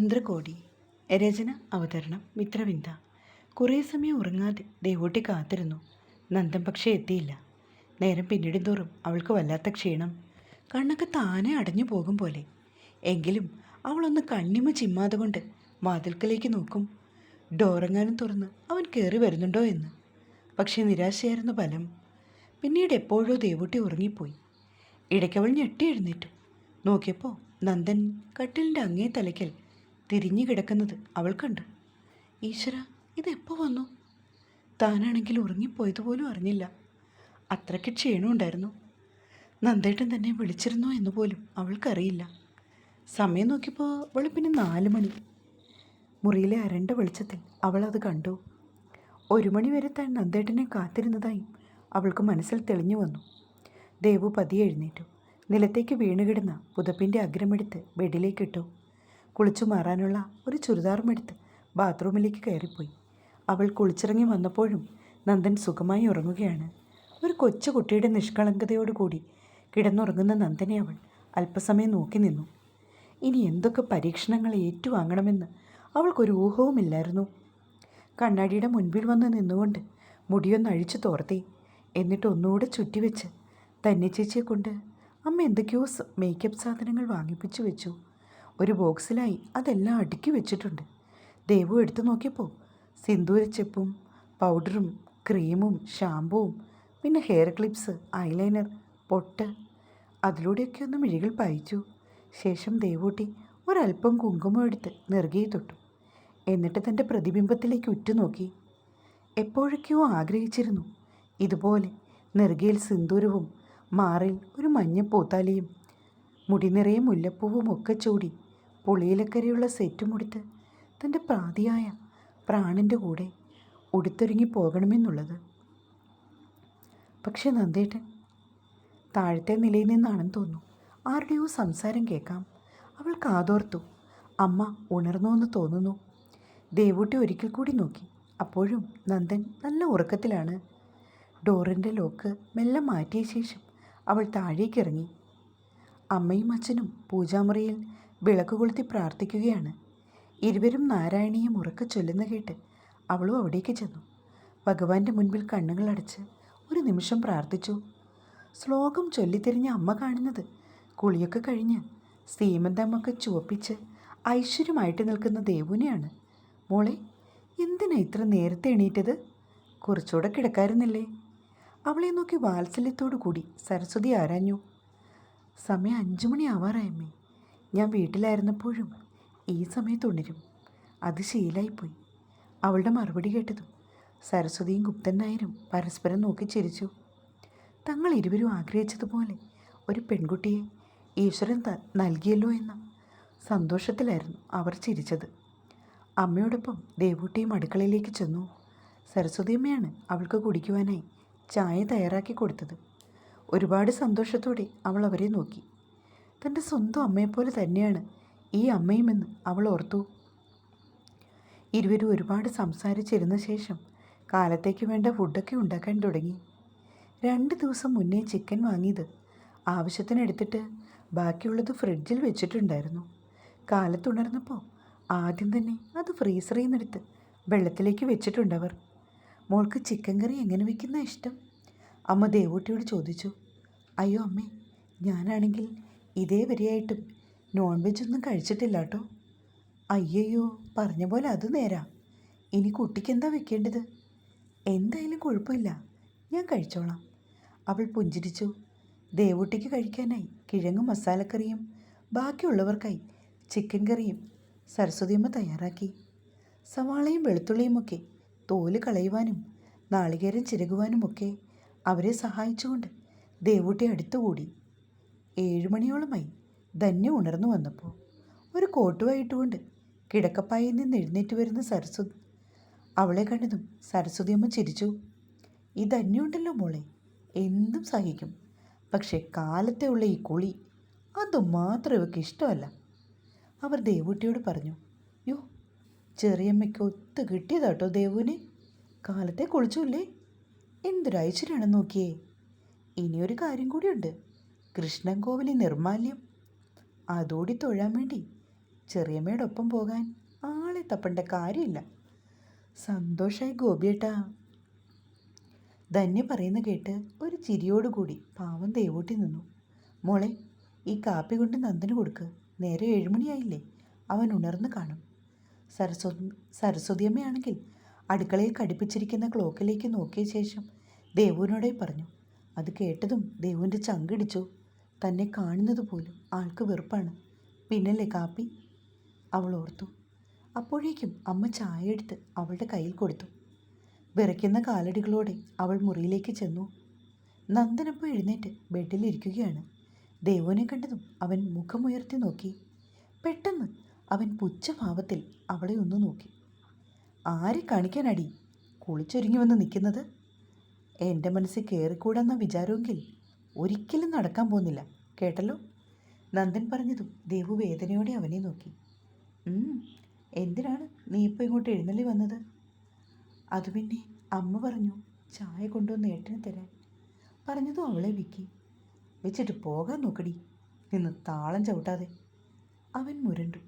ചന്ദ്രകോടി രചന അവതരണം മിത്രവിന്ദ. കുറേ സമയം ഉറങ്ങാതെ ദേവൂട്ടി കാത്തിരുന്നു. നന്ദൻ പക്ഷേ എത്തിയില്ല. നേരം പിന്നിടുന്തോറും അവൾക്ക് വല്ലാത്ത ക്ഷീണം. കണ്ണൊക്കെ താനെ അടഞ്ഞു പോകും പോലെ. എങ്കിലും അവളൊന്ന് കണ്ണിമ ചിമ്മാതെ കൊണ്ട് വാതിൽക്കലേക്ക് നോക്കും. ഡോറങ്ങാനും തുറന്ന് അവൻ കയറി വരുന്നുണ്ടോ എന്ന്. പക്ഷേ നിരാശയായിരുന്നു ഫലം. പിന്നീട് എപ്പോഴോ ദേവൂട്ടി ഉറങ്ങിപ്പോയി. ഇടയ്ക്കവൾ ഞെട്ടി എഴുന്നേറ്റു. നോക്കിയപ്പോൾ നന്ദൻ കട്ടിലിന്റെ അങ്ങേ തലയ്ക്കൽ തിരിഞ്ഞു കിടക്കുന്നത് അവൾ കണ്ടു. ഈശ്വര ഇതെപ്പോൾ വന്നു? താനാണെങ്കിൽ ഉറങ്ങിപ്പോയതുപോലും അറിഞ്ഞില്ല. അത്രയ്ക്ക് ക്ഷീണമുണ്ടായിരുന്നു. നന്ദേട്ടൻ തന്നെ വിളിച്ചിരുന്നോ എന്ന് പോലും അവൾക്കറിയില്ല. സമയം നോക്കിയപ്പോൾ പിന്നെ നാല് മണി. മുറിയിലെ അരണ്ട വെളിച്ചത്തിൽ അവൾ അത് കണ്ടു. ഒരു മണി വരെ താൻ നന്ദേട്ടനെ കാത്തിരുന്നതായും അവൾക്ക് മനസ്സിൽ തെളിഞ്ഞു വന്നു. ദേവു പതിയെ എഴുന്നേറ്റു. നിലത്തേക്ക് വീണുകിടന്ന പുതപ്പിന്റെ അഗ്രമെടുത്ത് ബെഡിലേക്കിട്ടു കുളിച്ചു മാറാനുള്ള ഒരു ചുരിദാറുമെടുത്ത് ബാത്റൂമിലേക്ക് കയറിപ്പോയി. അവൾ കുളിച്ചിറങ്ങി വന്നപ്പോഴും നന്ദൻ സുഖമായി ഉറങ്ങുകയാണ്. ഒരു കൊച്ചു കുട്ടിയുടെ നിഷ്കളങ്കതയോടുകൂടി കിടന്നുറങ്ങുന്ന നന്ദനെ അവൾ അല്പസമയം നോക്കി നിന്നു. ഇനി എന്തൊക്കെ പരീക്ഷണങ്ങൾ ഏറ്റുവാങ്ങണമെന്ന് അവൾക്കൊരു ഊഹവുമില്ലായിരുന്നു കണ്ണാടിയുടെ മുൻപിൽ വന്ന് നിന്നുകൊണ്ട് മുടിയൊന്ന് അഴിച്ചു തോർത്തി. എന്നിട്ട് ഒന്നുകൂടെ ചുറ്റിവെച്ച് തന്നെ ചേച്ചിയെ കൊണ്ട് അമ്മ എന്തൊക്കെയോ മേക്കപ്പ് സാധനങ്ങൾ വാങ്ങിപ്പിച്ചു വെച്ചു. ഒരു ബോക്സിലായി അതെല്ലാം അടുക്കി വെച്ചിട്ടുണ്ട്. ദേവു എടുത്തു നോക്കിയപ്പോൾ സിന്ദൂരച്ചെപ്പും പൗഡറും ക്രീമും ഷാമ്പുവും പിന്നെ ഹെയർ ക്ലിപ്സ് ഐലൈനർ പൊട്ട് അതിലൂടെയൊക്കെ ഒന്ന് മിഴികൾ പായിച്ചു. ശേഷം ദേവൂട്ടി ഒരല്പം കുങ്കുമം എടുത്ത് നെറുകയെ തൊട്ടു. എന്നിട്ട് തന്റെ പ്രതിബിംബത്തിലേക്ക് ഉറ്റുനോക്കി. എപ്പോഴൊക്കെയോ ആഗ്രഹിച്ചിരുന്നു ഇതുപോലെ നെറുകയിൽ സിന്ദൂരവും മാറിൽ ഒരു മഞ്ഞ പൂത്താലിയും മുടി നിറയെ മുല്ലപ്പൂവും ഒക്കെ ചൂടി പുളിയിലക്കരയുള്ള സെറ്റുമുടുത്ത് തന്റെ പ്രാതിയായ പ്രാണന്റെ കൂടെ ഉടുത്തൊരുങ്ങി പോകണമെന്നുള്ളത്. പക്ഷെ നന്ദേട്ടൻ താഴത്തെ നിലയിൽ നിന്നാണെന്ന് തോന്നുന്നു. ആരുടെയോ സംസാരം കേൾക്കാം. അവൾ കാതോർത്തു അമ്മ ഉണർന്നു എന്ന് തോന്നുന്നു. ദേവൂട്ടി ഒരിക്കൽ കൂടി നോക്കി. അപ്പോഴും നന്ദൻ നല്ല ഉറക്കത്തിലാണ്. ഡോറിന്റെ ലോക്ക് മെല്ലെ മാറ്റിയ ശേഷം അവൾ താഴേക്കിറങ്ങി. അമ്മയും അച്ഛനും പൂജാമുറിയിൽ വിളക്ക് കൊളുത്തി പ്രാർത്ഥിക്കുകയാണ്. ഇരുവരും നാരായണീയം ഉറക്കെ ചൊല്ലുന്ന കേട്ട് അവളും അവിടേക്ക് ചെന്നു. ഭഗവാന്റെ മുൻപിൽ കണ്ണുകളടച്ച് ഒരു നിമിഷം പ്രാർത്ഥിച്ചു. ശ്ലോകം ചൊല്ലിത്തിരിഞ്ഞ അമ്മ കാണുന്നത് കുളിയൊക്കെ കഴിഞ്ഞ് സീമന്തമ്മൊക്കെ ചുവപ്പിച്ച് ഐശ്വര്യമായിട്ട് നിൽക്കുന്ന ദേവുനെയാണ്. മോളെ എന്തിനാ ഇത്ര നേരത്തെ എണീറ്റത്? കുറച്ചുകൂടെ കിടക്കാരുന്നില്ലേ അവളെ നോക്കി വാത്സല്യത്തോടു കൂടി സരസ്വതി ആരാഞ്ഞു. സമയം അഞ്ചു മണി ആവാറായമ്മേ ഞാൻ വീട്ടിലായിരുന്നപ്പോഴും ഈ സമയത്ത് ഉണരും. അത് ശീലായിപ്പോയി. അവളുടെ മറുപടി കേട്ടതും സരസ്വതിയും ഗുപ്തൻ നായരും പരസ്പരം നോക്കി ചിരിച്ചു. തങ്ങൾ ഇരുവരും ആഗ്രഹിച്ചതുപോലെ ഒരു പെൺകുട്ടിയെ ഈശ്വരൻ നൽകിയല്ലോ എന്ന സന്തോഷത്തിലായിരുന്നു അവർ ചിരിച്ചത്. അമ്മയോടൊപ്പം ദേവൂട്ടിയും അടുക്കളയിലേക്ക് ചെന്നു. സരസ്വതിയമ്മയാണ് അവൾക്ക് കുടിക്കുവാനായി ചായ തയ്യാറാക്കി കൊടുത്തത്. ഒരുപാട് സന്തോഷത്തോടെ അവൾ അവരെ നോക്കി. തന്റെ സ്വന്തം അമ്മയെപ്പോലെ തന്നെയാണ് ഈ അമ്മയുമെന്ന് അവൾ ഓർത്തു. ഇരുവരും ഒരുപാട് സംസാരിച്ചിരുന്ന ശേഷം കാലത്തേക്ക് വേണ്ട ഫുഡൊക്കെ ഉണ്ടാക്കാൻ തുടങ്ങി. രണ്ട് ദിവസം മുന്നേ ചിക്കൻ വാങ്ങിയത് ആവശ്യത്തിനെടുത്തിട്ട് ബാക്കിയുള്ളത് ഫ്രിഡ്ജിൽ വെച്ചിട്ടുണ്ടായിരുന്നു. കാലത്തുണർന്നപ്പോൾ ആദ്യം തന്നെ അത് ഫ്രീസറിൽ നിന്നെടുത്ത് വെള്ളത്തിലേക്ക് വെച്ചിട്ടുണ്ടവർ മോൾക്ക് ചിക്കൻ കറി എങ്ങനെ വെക്കുന്ന ഇഷ്ടം? അമ്മ ദേവൂട്ടിയോട് ചോദിച്ചു. അയ്യോ അമ്മേ ഞാനാണെങ്കിൽ ഇതേ വരെയായിട്ടും നോൺ വെജ് ഒന്നും കഴിച്ചിട്ടില്ല കേട്ടോ അയ്യയ്യോ പറഞ്ഞ പോലെ അത് നേരാ. ഇനി കുട്ടിക്ക് എന്താ വെക്കേണ്ടത്? എന്തായാലും കുഴപ്പമില്ല. ഞാൻ കഴിച്ചോളാം. അവൾ പുഞ്ചിരിച്ചു. ദേവൂട്ടിക്ക് കഴിക്കാനായി കിഴങ്ങും മസാലക്കറിയും ബാക്കിയുള്ളവർക്കായി ചിക്കൻ കറിയും സരസ്വതിയമ്മ തയ്യാറാക്കി. സവാളയും വെളുത്തുള്ളിയുമൊക്കെ തോൽ കളയുവാനും നാളികേരം ചിരകുവാനുമൊക്കെ അവരെ സഹായിച്ചുകൊണ്ട് ദേവൂട്ടി അടുത്തുകൂടി ഏഴുമണിയോളമായി ധന്യ ഉണർന്നു വന്നപ്പോൾ ഒരു കോട്ടുവായിട്ടുകൊണ്ട് കിടക്കപ്പായിൽ നിന്ന് എഴുന്നേറ്റ് വരുന്ന സരസ്വതി. അവളെ കണ്ടതും സരസ്വതി അമ്മ ചിരിച്ചു. ഈ ധന്യുണ്ടല്ലോ മോളെ എന്തും സഹിക്കും. പക്ഷേ കാലത്തെ ഉള്ള ഈ കുളി അതുമാത്രം ഇവക്ക് ഇഷ്ടമല്ല. അവർ ദേവൂട്ടിയോട് പറഞ്ഞു യോ ചെറിയമ്മയ്ക്ക് ഒത്ത് കിട്ടിയതാട്ടോ ദേവുവിനെ. കാലത്തെ കുളിച്ചുമില്ലേ എന്തൊരു ഐശ്വര്യമാണ് നോക്കിയേ. ഇനിയൊരു കാര്യം കൂടിയുണ്ട്. കൃഷ്ണൻ കോവിലെ നിർമാല്യം. അതോടി തൊഴാൻ വേണ്ടി ചെറിയമ്മയോടൊപ്പം പോകാൻ ആളെ തപ്പേണ്ട കാര്യമില്ല. സന്തോഷായി ഗോപിയേട്ടാ. ധന്യ പറയുന്ന കേട്ട് ഒരു ചിരിയോടുകൂടി പാവം ദേവൂട്ടി നിന്നു. മോളെ ഈ കാപ്പി കൊണ്ട് നന്ദന് കൊടുക്ക്. നേരെ ഏഴുമണിയായില്ലേ. അവൻ ഉണർന്ന് കാണും. സരസ്വതി സരസ്വതിയമ്മയാണെങ്കിൽ അടുക്കളയിൽ ഘടിപ്പിച്ചിരിക്കുന്ന ക്ലോക്കിലേക്ക് നോക്കിയ ശേഷം ദേവുവിനോടെ പറഞ്ഞു. അത് കേട്ടതും ദേവുവിന്റെ ചങ്കിടിച്ചു തന്നെ കാണുന്നത് പോലും ആൾക്ക് വെറുപ്പാണ്. പിന്നല്ലേ കാപ്പി? അവൾ ഓർത്തു. അപ്പോഴേക്കും അമ്മ ചായ എടുത്ത് അവളുടെ കയ്യിൽ കൊടുത്തു. വിറയ്ക്കുന്ന കാലടികളോടെ അവൾ മുറിയിലേക്ക് ചെന്നു. നന്ദനപ്പോൾ എഴുന്നേറ്റ് ബെഡിലിരിക്കുകയാണ് ദേവനെ കണ്ടതും അവൻ മുഖമുയർത്തി നോക്കി. പെട്ടെന്ന് അവൻ പുച്ഛഭാവത്തിൽ അവളെ ഒന്ന് നോക്കി. ആരെ കാണിക്കാനടി? കുളിച്ചൊരുങ്ങി വന്ന് നിൽക്കുന്നത്? എന്റെ മനസ്സിൽ കയറിക്കൂടെന്ന വിചാരമെങ്കിൽ ഒരിക്കലും നടക്കാൻ പോകുന്നില്ല. കേട്ടല്ലോ? നന്ദൻ പറഞ്ഞതും ദേവു വേദനയോടെ അവനെ നോക്കി. എന്തിനാണ് നീ ഇപ്പോൾ ഇങ്ങോട്ട് എഴുന്നള്ളി വന്നത്? അത് പിന്നെ അമ്മ പറഞ്ഞു ചായ കൊണ്ടുവന്ന് ഏട്ടന് തരാൻ. പറഞ്ഞതും അവളെ വിക്കി. വെച്ചിട്ട് പോകാൻ നോക്കടി. നിന്ന് താളം ചവിട്ടാതെ. അവൻ മുരണ്ടു.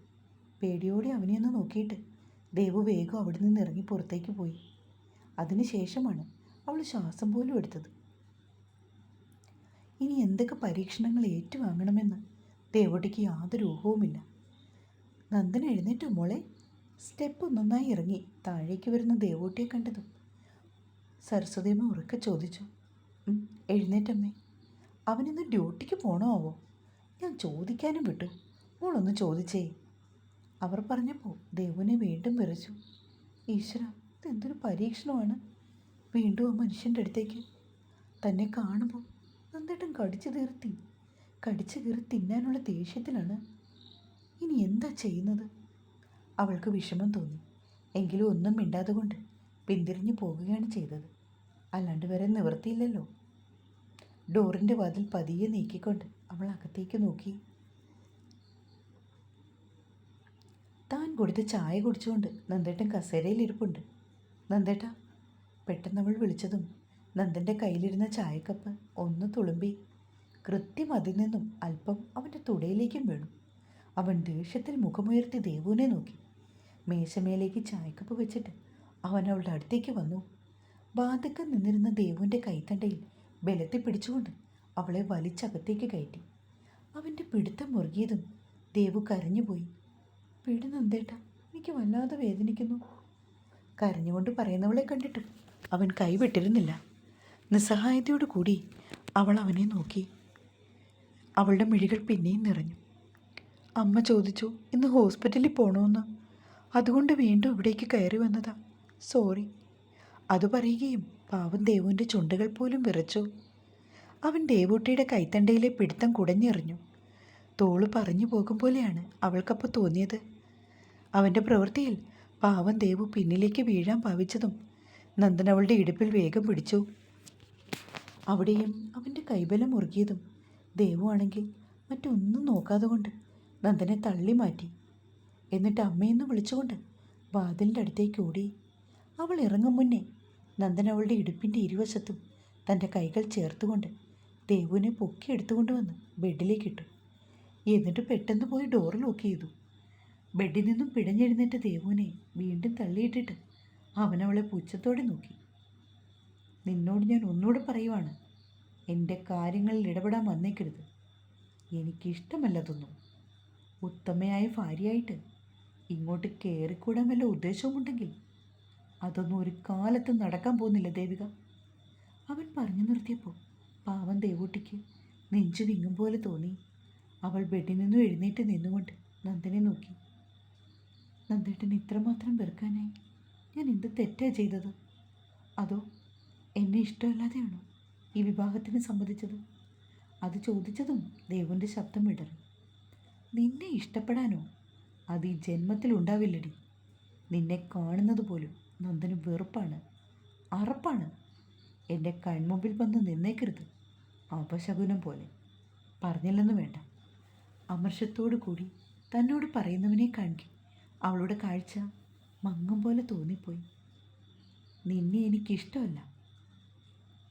പേടിയോടെ അവനെ ഒന്ന് നോക്കിയിട്ട് ദേവു വേഗം അവിടെ നിന്ന് ഇറങ്ങി പുറത്തേക്ക് പോയി. അതിനുശേഷമാണ് അവൾ ശ്വാസം പോലും എടുത്തത്. ഇനി എന്തൊക്കെ പരീക്ഷണങ്ങൾ ഏറ്റുവാങ്ങണമെന്ന്? ദേവോട്ടിക്ക് യാതൊരു ഊഹവുമില്ല. നന്ദൻ എഴുന്നേറ്റ് മോളെ. സ്റ്റെപ്പ് നന്നായി ഇറങ്ങി താഴേക്ക് വരുന്ന ദേവോട്ടിയെ കണ്ടതും സരസ്വതിയമ്മ ഉറക്കെ ചോദിച്ചു "ഉം, എഴുന്നേറ്റമ്മേ അവനിന്ന് ഡ്യൂട്ടിക്ക് പോണോ ആവോ ഞാൻ ചോദിക്കാനും വിട്ടു. മോളൊന്ന് ചോദിച്ചേ. അവർ പറഞ്ഞപ്പോൾ ദേവനെ വീണ്ടും വിറച്ചു. ഈശ്വര ഇതെന്തൊരു പരീക്ഷണമാണ്. വീണ്ടും ആ മനുഷ്യന്റെ അടുത്തേക്ക്. തന്നെ കാണുമ്പോൾ നന്നായിട്ടും കടിച്ചു തീർത്തി കടിച്ചു കീറി തിന്നാനുള്ള ദേഷ്യത്തിലാണ്. ഇനി എന്താ ചെയ്യുന്നത്? അവൾക്ക് വിഷമം തോന്നി. എങ്കിലും ഒന്നും മിണ്ടാതെ കൊണ്ട് പിന്തിരിഞ്ഞു പോകുകയാണ് ചെയ്തത്. അല്ലാണ്ട് വരെ നിവർത്തിയില്ലല്ലോ ഡോറിന്റെ വാതിൽ പതിയെ നീക്കിക്കൊണ്ട് അവൾ അകത്തേക്ക് നോക്കി. താൻ കൊടുത്ത് ചായ കുടിച്ചുകൊണ്ട് നന്ദേട്ടൻ കസേരയിൽ ഇരിപ്പുണ്ട്. നന്ദേട്ട പെട്ടെന്ന് അവൾ വിളിച്ചതും നന്ദന്റെ കയ്യിലിരുന്ന ചായക്കപ്പ് ഒന്ന് തുളുമ്പി. കൃത്യം അതിൽ നിന്നും അല്പം അവന്റെ തുടയിലേക്കും വീണു. അവൻ ദേഷ്യത്തിൽ മുഖമുയർത്തി ദേവുവിനെ നോക്കി. മേശമേലേക്ക് ചായക്കപ്പ് വെച്ചിട്ട് അവൻ അവളുടെ അടുത്തേക്ക് വന്നു. ബാധക്ക നിന്നിരുന്ന ദേവുവിന്റെ കൈത്തണ്ടയിൽ ബലത്തെ പിടിച്ചുകൊണ്ട് അവളെ വലിച്ചകത്തേക്ക് കയറ്റി. അവന്റെ പിടുത്തം മുറുകിയതും ദേവു കരഞ്ഞുപോയി. പിടി നന്ദേട്ട എനിക്ക് വല്ലാതെ വേദനിക്കുന്നു. കരഞ്ഞുകൊണ്ട് പറയുന്നവളെ കണ്ടിട്ടും അവൻ കൈവിട്ടിരുന്നില്ല. നിസ്സഹായതയോടു കൂടി അവൾ അവനെ നോക്കി. അവളുടെ മിഴികൾ പിന്നെയും നിറഞ്ഞു. അമ്മ ചോദിച്ചു ഇന്ന് ഹോസ്പിറ്റലിൽ പോകണമെന്ന് അതുകൊണ്ട് വീണ്ടും ഇവിടേക്ക് കയറി വന്നതാ. സോറി. അത് പറയുകയും പാവം ദേവുവിന്റെ ചുണ്ടുകൾ പോലും വിറച്ചു. അവൻ ദേവൂട്ടിയുടെ കൈത്തണ്ടയിലെ പിടുത്തം കുടഞ്ഞെറിഞ്ഞു. തോൾ പറഞ്ഞു പോകും പോലെയാണ് അവൾക്കപ്പോൾ തോന്നിയത്. അവന്റെ പ്രവൃത്തിയിൽ പാവം ദേവു പിന്നിലേക്ക് വീഴാൻ ഭാവിച്ചതും നന്ദൻ അവളുടെ ഇടുപ്പിൽ വേഗം പിടിച്ചു. അവിടെയും അവന്റെ കൈബലം മുറുകിയതും ദേവുവാണെങ്കിൽ മറ്റൊന്നും നോക്കാതെ കൊണ്ട് നന്ദനെ തള്ളി മാറ്റി. എന്നിട്ട് അമ്മയെന്ന് വിളിച്ചുകൊണ്ട് വാതിലിന്റെ അടുത്തേക്ക് ഓടി. അവൾ ഇറങ്ങും മുന്നേ നന്ദൻ അവളുടെ ഇടുപ്പിന്റെ ഇരുവശത്തും തന്റെ കൈകൾ ചേർത്തുകൊണ്ട് ദേവുവിനെ പൊക്കി എടുത്തുകൊണ്ട് വന്ന് ബെഡിലേക്ക് ഇട്ടു. എന്നിട്ട് പെട്ടെന്ന് പോയി ഡോർ ലോക്ക് ചെയ്തു. ബെഡിൽ നിന്നും പിടഞ്ഞെഴുന്നേറ്റ ദേവുവിനെ വീണ്ടും തള്ളിയിട്ടിട്ട് അവനവളെ അവളെ പുച്ഛത്തോടെ നോക്കി. നിന്നോട് ഞാൻ ഒന്നുകൂടെ പറയുവാണ്. എന്റെ കാര്യങ്ങളിൽ ഇടപെടാൻ വന്നേക്കരുത്. എനിക്കിഷ്ടമല്ലതൊന്നും ഉത്തമയായ ഭാര്യയായിട്ട് ഇങ്ങോട്ട് കയറിക്കൂടാൻ വല്ല ഉദ്ദേശവുമുണ്ടെങ്കിൽ അതൊന്നും ഒരു കാലത്തും നടക്കാൻ പോകുന്നില്ല ദേവിക. അവൻ പറഞ്ഞു നിർത്തിയപ്പോൾ പാവം ദേവൂട്ടിക്ക് നെഞ്ചു വിങ്ങും പോലെ തോന്നി. അവൾ ബെഡിൽ നിന്നും എഴുന്നേറ്റ് നിന്നുകൊണ്ട് നന്ദനെ നോക്കി. നന്ദേട്ടൻ ഇത്രമാത്രം വെറുക്കാനായി ഞാൻ എന്ത് തെറ്റാ ചെയ്തത്? അതോ എന്നെ ഇഷ്ടമില്ലാതെയാണോ ഈ വിവാഹത്തിന് സമ്മതിച്ചത്? അത് ചോദിച്ചതും ദേവന്റെ ശബ്ദം വിടറി നിന്നെ ഇഷ്ടപ്പെടാനോ? അത് ഈ ജന്മത്തിൽ ഉണ്ടാവില്ലടി. നിന്നെ കാണുന്നത് പോലും നന്ദന് വെറുപ്പാണ് അറപ്പാണ്. എന്റെ കൺമുമ്പിൽ വന്ന് നിന്നേക്കരുത് അപശകുനം പോലെ. പറഞ്ഞില്ലെന്ന് വേണ്ട. അമർഷത്തോടു കൂടി തന്നോട് പറയുന്നവനെ കാണിക്കും അവളുടെ കാഴ്ച മങ്ങും പോലെ തോന്നിപ്പോയി. നിന്നെ എനിക്കിഷ്ടമല്ല.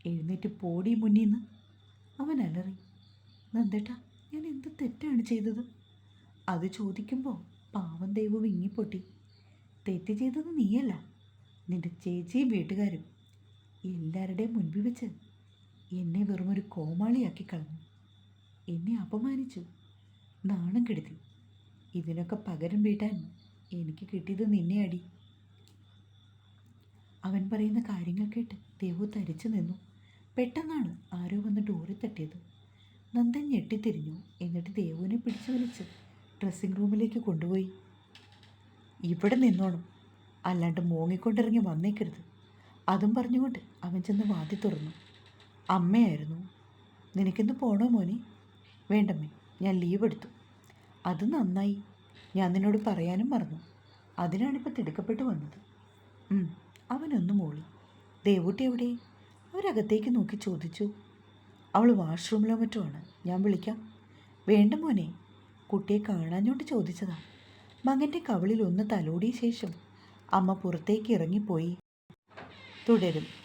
എഴുന്നേറ്റ് പോടി മുന്നിന്ന്. അവൻ അലറി. നന്ദേട്ടാ ഞാൻ എന്ത് തെറ്റാണ് ചെയ്തത്? അത് ചോദിക്കുമ്പോൾ പാവം ദൈവം വിങ്ങിപ്പൊട്ടി. തെറ്റ് ചെയ്തത് നീയല്ല നിന്റെ ചേച്ചിയും വീട്ടുകാരും. എല്ലാവരുടെയും മുൻപിൽ വെച്ച് എന്നെ വെറുമൊരു കോമാളിയാക്കി കളഞ്ഞു. എന്നെ അപമാനിച്ചു നാണം കെടുത്തി. ഇതിനൊക്കെ പകരം വീട്ടാൻ എനിക്ക് കിട്ടിയത് നിന്നെ അടി. അവൻ പറയുന്ന കാര്യങ്ങൾ കേട്ട് ദേവു തരിച്ചു നിന്നു. പെട്ടെന്നാണ് ആരോ വന്ന് ഡോറിൽ തട്ടിയത്. നന്ദൻ ഞെട്ടിത്തിരിഞ്ഞു. എന്നിട്ട് ദേവുവിനെ പിടിച്ചു വലിച്ച് ഡ്രസ്സിംഗ് റൂമിലേക്ക് കൊണ്ടുപോയി. ഇവിടെ നിന്നോണം. അല്ലാണ്ട് മോങ്ങിക്കൊണ്ടിറങ്ങി വന്നേക്കരുത്. അതും പറഞ്ഞുകൊണ്ട് അവൻ ചെന്ന് വാതി തുറന്നു. അമ്മയായിരുന്നു. നിനക്കിന്ന് പോണോ മോനെ? വേണ്ടമ്മേ. ഞാൻ ലീവ് എടുത്തു. അത് നന്നായി. ഞാൻ നിന്നോട് പറയാനും മറന്നു. അതിനാണിപ്പോൾ തിടുക്കപ്പെട്ട് വന്നത്. അവനൊന്നും അവനൊന്ന് ദേവൂട്ടി എവിടെ? അവരകത്തേക്ക് നോക്കി ചോദിച്ചു. അവൾ വാഷ്റൂമിലോ മറ്റോ ആണ്? ഞാൻ വിളിക്കാം. വേണ്ട മോനെ. കുട്ടിയെ കാണാഞ്ഞോണ്ട് ചോദിച്ചതാ. മകന്റെ കവളിൽ ഒന്ന് തലോടിയ ശേഷം അമ്മ പുറത്തേക്ക് ഇറങ്ങിപ്പോയി. തുടരും.